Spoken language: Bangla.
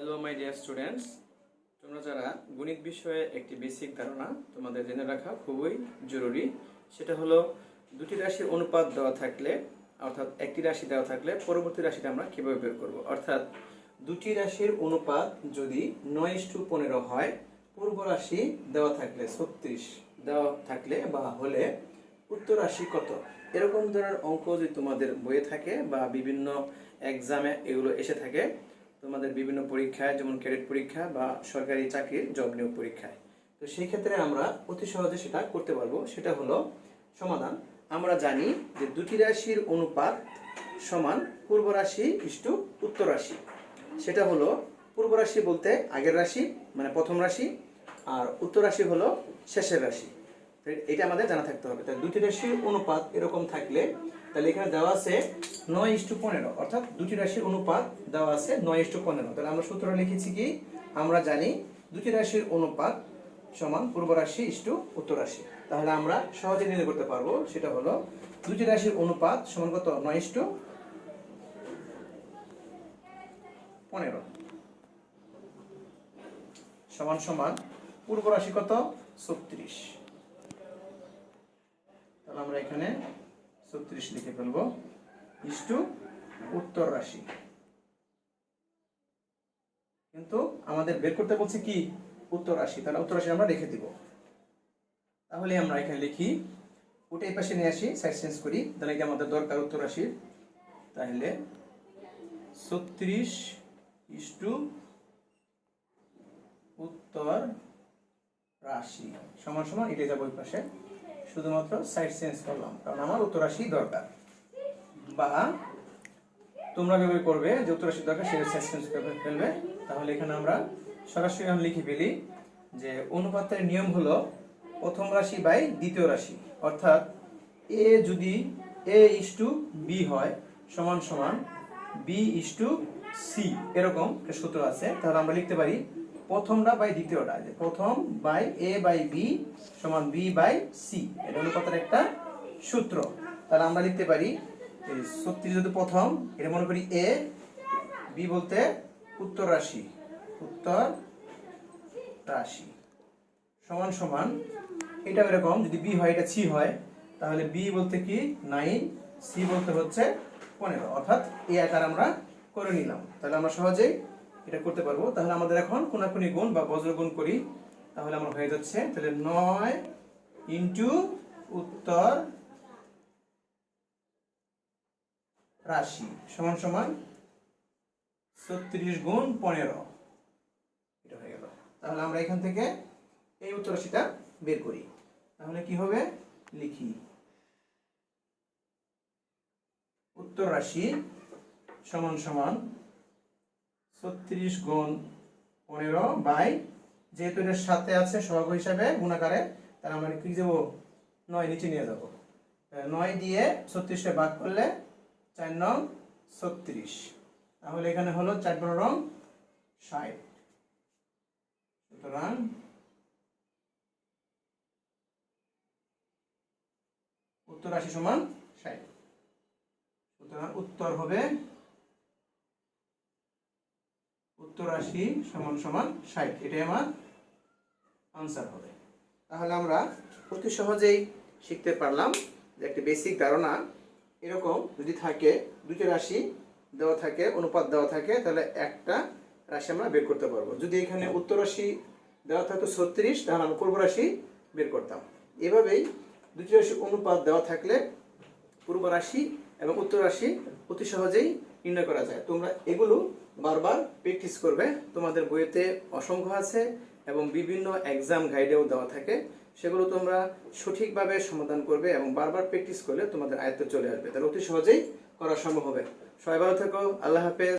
হ্যালো মাই ডিয়ার স্টুডেন্টস তোমরা যারা গণিত বিষয়ে একটি বেসিক ধারণা তোমাদের জেনে রাখা খুবই জরুরি। সেটা হলো, দুটি রাশির অনুপাত দেওয়া থাকলে, অর্থাৎ একটি রাশি দেওয়া থাকলে পরবর্তী রাশিটা আমরা কীভাবে বের করব? অর্থাৎ দুটি রাশির অনুপাত যদি নয় ইস্টু পনেরো হয়, পূর্ব রাশি দেওয়া থাকলে ছত্রিশ, দেওয়া থাকলে বা হলে উত্তর রাশি কত? এরকম ধরনের অঙ্ক যদি তোমাদের বইয়ে থাকে বা বিভিন্ন এক্সামে এগুলো এসে থাকে তোমাদের বিভিন্ন পরীক্ষায়, যেমন ক্যাডেট পরীক্ষা বা সরকারি চাকরির জব নিয়োগ পরীক্ষায়। তো সেই ক্ষেত্রে আমরা অতি সহজে সেটা করতে পারব। সেটা হলো সমাধান। আমরা জানি যে দুটি রাশির অনুপাত সমান পূর্ব রাশি ইষ্টু উত্তর রাশি। সেটা হলো পূর্ব রাশি বলতে আগের রাশি মানে প্রথম রাশি, আর উত্তর রাশি হলো শেষের রাশি। এটা আমাদের জানা থাকতে হবে। তাহলে দুটি রাশির অনুপাত এরকম থাকলে, তাহলে এখানে দেওয়া আছে নয় ইস্টু পনেরো, অর্থাৎ দুটি রাশির অনুপাত দেওয়া আছে নয় ইস্টু পনেরো। তাহলে আমরা সূত্র লিখেছি কি? আমরা জানি দুটি রাশির অনুপাত সমান পূর্ব রাশি ইস্টু উত্তর রাশি। তাহলে আমরা সহজে নির্ণয় করতে পারব, সেটা হলো দুটি রাশির অনুপাত সমান কত? নয় ইস্টু পনেরো। সমান সমান পূর্ব রাশি কত? ছত্রিশ। আমরা এখানে ছত্রিশ লিখে ফেলব। ইস্টু উত্তর রাশি। কিন্তু আমাদের বের করতে বলছে কি? উত্তর রাশি। তাহলে উত্তর রাশি আমরা রেখে দিব। তাহলে আমরা এখানে লিখি ওটা এই পাশে নিয়ে আসি সাইড চেঞ্জ করি। তাহলে কি আমাদের দরকার উত্তর রাশির? তাহলে ছত্রিশ ইস্টু উত্তর রাশি। সমান সমান এটা যাব ওই পাশে। শুধুমাত্র সাইড চেঞ্জ করলাম, কারণ আমার উত্তর রাশি দরকার। বা তোমরা কীভাবে করবে যে উত্তর রাশি দরকার সেটা সাইড চেঞ্জ করে ফেলবে। তাহলে এখানে আমরা সরাসরি আমি লিখে ফেলি যে অনুপাতের নিয়ম হলো প্রথম রাশি বাই দ্বিতীয় রাশি। অর্থাৎ এ যদি এ ইস টু বি হয়, সমান সমান বি ইস টু সি, এরকম একটা সূত্র আছে। তাহলে আমরা লিখতে পারি প্রথমটা বাই দ্বিতীয়টা, যে প্রথম বাই এ বাই বি সমান বি বাই সি এটা অনুপাতের একটা সূত্র। তাহলে আমরা লিখতে পারি ছত্রিশ যদি প্রথম, এটা মনে করি এ বি বলতে উত্তর রাশি। উত্তর রাশি। সমান সমান এটা এরকম, যদি বি হয়, এটা সি হয়, তাহলে বি বলতে কি? নাইন সি বলতে হচ্ছে পনেরো। অর্থাৎ এ আকার আমরা করে নিলাম। তাহলে আমরা সহজেই এটা করতে পারব। তাহলে আমাদের এখন কোনাকুনি গুণ বা বজ্র গুণ করি। তাহলে আমার হয়ে যাচ্ছে, তাহলে নয় ইন্টু উত্তর রাশি সমান সমান ছত্রিশ গুণ পনেরো। এটা হয়ে গেল। তাহলে আমরা এখান থেকে এই উত্তর রাশিটা বের করি। তাহলে কি হবে? লিখি। উত্তর রাশি সমান সমান ছত্রিশ গুণ পনেরো বাই, যেহেতু এটার সাথে আছে সহগ হিসাবে গুণাকারে, তাহলে আমরা কি যাব নয় নিচে নিয়ে যাব। নয় দিয়ে ছত্রিশটা ভাগ করলে চার নং ছত্রিশ। তাহলে এখানে হলো চার পনেরো ষাট। সুতরাং উত্তর রাশি সমান ষাট। সুতরাং উত্তর হবে উত্তর রাশি সমান সমান ষাট। এটাই আমার আনসার হবে। তাহলে আমরা অতি সহজেই শিখতে পারলাম যে একটি বেসিক ধারণা এরকম যদি থাকে দুটি রাশি দেওয়া থাকে, অনুপাত দেওয়া থাকে, তাহলে একটা রাশি আমরা বের করতে পারব। যদি এখানে উত্তর রাশি দেওয়া থাকতো ছত্রিশ, তাহলে আমরা পূর্ব রাশি বের করতাম। এভাবেই দুটি রাশি অনুপাত দেওয়া থাকলে পূর্ব রাশি এবং উত্তর রাশি অতি সহজেই নির্ণয় করা যায়। তোমরা এগুলো বারবার প্র্যাকটিস করবে। তোমাদের বইয়েতে অসংখ্য আছে এবং বিভিন্ন এক্সাম গাইডেও দেওয়া থাকে। সেগুলো তোমরা সঠিকভাবে সমাধান করবে এবং বারবার প্র্যাকটিস করলে তোমাদের আয়ত্তে চলে আসবে। তাহলে অতি সহজেই করা সম্ভব হবে। সবাই ভালো থেকো। আল্লাহ হাফেজ।